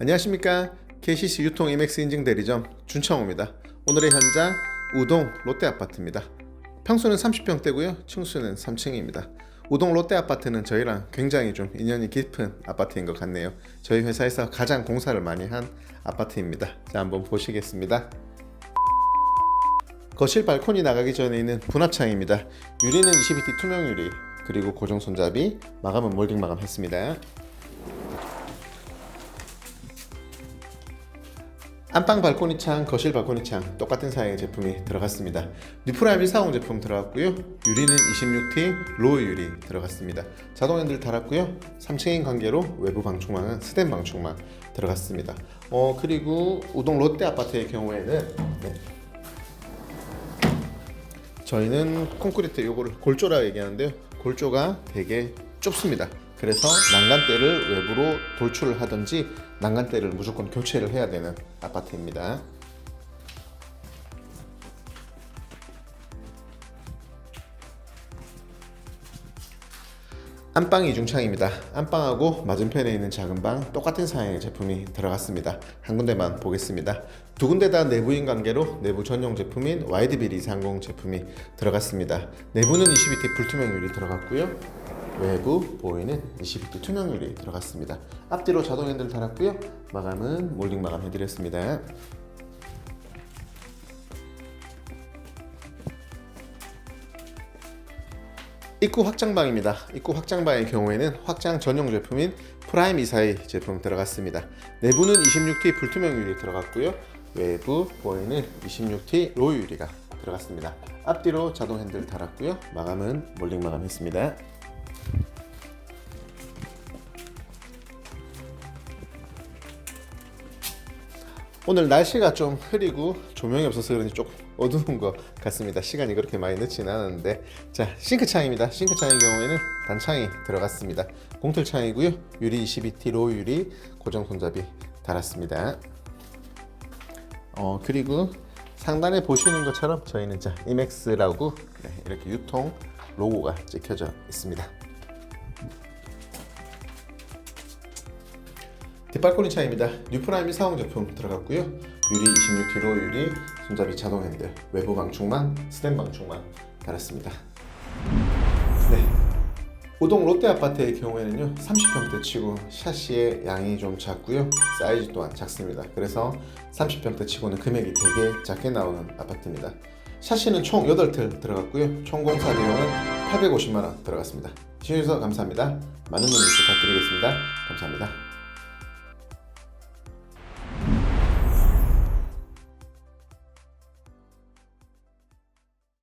안녕하십니까 KCC 유통 이맥스 인증 대리점 준창호입니다. 오늘의 현장 우동 롯데 아파트입니다. 평수는 30평대고요. 층수는 3층입니다. 우동 롯데 아파트는 저희랑 굉장히 좀 인연이 깊은 아파트인 것 같네요. 저희 회사에서 가장 공사를 많이 한 아파트입니다. 자 한번 보시겠습니다. 거실 발코니 나가기 전에 있는 분합창입니다. 유리는 22T 투명 유리 그리고 고정 손잡이 마감은 몰딩 마감 했습니다. 안방 발코니 창, 거실 발코니 창 똑같은 사양의 제품이 들어갔습니다. 뉴프라임 140 제품 들어갔고요. 유리는 26T 로우 유리 들어갔습니다. 자동 핸들 달았고요. 3층인 관계로 외부 방충망은 스텐 방충망 들어갔습니다. 어 그리고 우동 롯데 아파트의 경우에는 네. 저희는 콘크리트 요거를 골조라 얘기하는데요. 골조가 되게 좁습니다. 그래서 난간대를 외부로 돌출을 하든지 난간대를 무조건 교체를 해야 되는 아파트입니다. 안방 이중창입니다. 안방하고 맞은편에 있는 작은 방 똑같은 사양의 제품이 들어갔습니다. 한 군데만 보겠습니다. 두 군데 다 내부인 관계로 내부 전용 제품인 와이드빌 230 제품이 들어갔습니다. 내부는 22T 불투명 유리 들어갔고요. 외부 보이는 22T 투명 유리 들어갔습니다. 앞뒤로 자동 핸들 달았고요. 마감은 몰딩 마감 해드렸습니다. 입구 확장방입니다. 입구 확장방의 경우에는 확장 전용 제품인 프라임 24의 제품 들어갔습니다. 내부는 26T 불투명 유리 들어갔고요. 외부 보이는 26T 로우 유리가 들어갔습니다. 앞뒤로 자동 핸들 달았고요. 마감은 몰딩 마감했습니다. 오늘 날씨가 좀 흐리고 조명이 없어서 그런지 조금 어두운 것 같습니다. 시간이 그렇게 많이 늦지는 않았는데 자 싱크창입니다. 싱크창의 경우에는 단창이 들어갔습니다. 공틀창이고요. 유리 22T 로우 유리 고정 손잡이 달았습니다. 어 그리고 상단에 보시는 것처럼 저희는 자 이맥스라고 네, 이렇게 유통 로고가 찍혀져 있습니다. 뒷발코니 차입니다. 뉴프라임 140 제품 들어갔고요. 유리 26T 로 유리, 손잡이 자동 핸들, 외부 방충망, 스텐 방충망 달았습니다. 네. 우동 롯데 아파트의 경우에는요 30평대 치고 샤시의 양이 좀 작고요 사이즈 또한 작습니다 그래서 30평대 치고는 금액이 되게 작게 나오는 아파트입니다 샤시는 총 8틀 들어갔고요 총 공사 비용은 850만원 들어갔습니다 시청해주셔서 감사합니다 많은 문의 부탁드리겠습니다 감사합니다